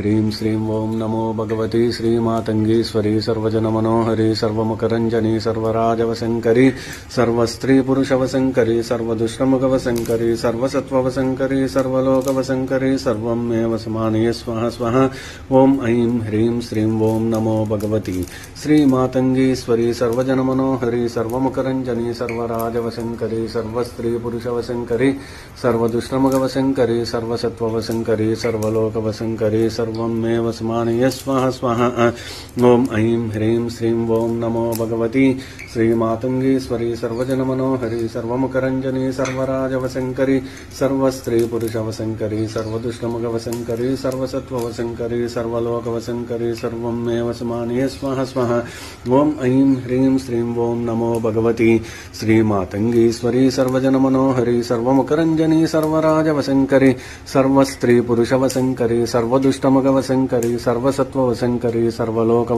ह्रीं श्रीं ॐ नमो भगवती श्रीमातङ्गीश्वरी सर्वजनमनोहरी सर्वमुखरञ्जनी सर्वराजवशङ्करी सर्वस्त्रीपुरुषवशङ्करी सर्वदुष्टमुखवशङ्करी सर्वसत्त्ववशङ्करी सर्वलोकवशङ्करी सर्वमेव समानीय स्वः स्वः ॐ ऐं ह्रीं श्रीं ॐ नमो भगवती श्रीमातङ्गीश्वरी सर्वजनमनोहरी सर्वमुखरञ्जनी सर्वराजवशङ्करी सर्वस्त्रीपुरुषवशङ्करी सर्वदुष्टमुखवशङ्करी सर्वसत्त्ववशङ्करी सर्वलोकवशङ्करी सर्वमेव समानीय स्वः स्वः ॐ ऐं ह्रीं श्रीं ॐ नमो भगवती। श्रीमातङ्गीश्वरी सर्वजनमनोहरी, सर्वमुखरञ्जनी, सर्वराजवशङ्करी, सर्वस्त्रीपुरुषवशङ्करी, सर्वदुष्टमुखवशङ्करी, सर्वसत्त्ववशङ्करी, सर्वलोकवशङ्करी सर्वमेव समानीय स्वः स्वः ॐ ऐं ह्रीं श्रीं ॐ नमो भगवती। श्रीमातङ्गीश्वरी सर्वजनमनोहरी, सर्वमुखरञ्जनी, सर्वराजवशङ्करी, सर्वस्त्रीपुरुषवशङ्करी सर्वदुष्टमुखवशङ्करी सर्वसत्त्ववशङ्करी सर्वलोक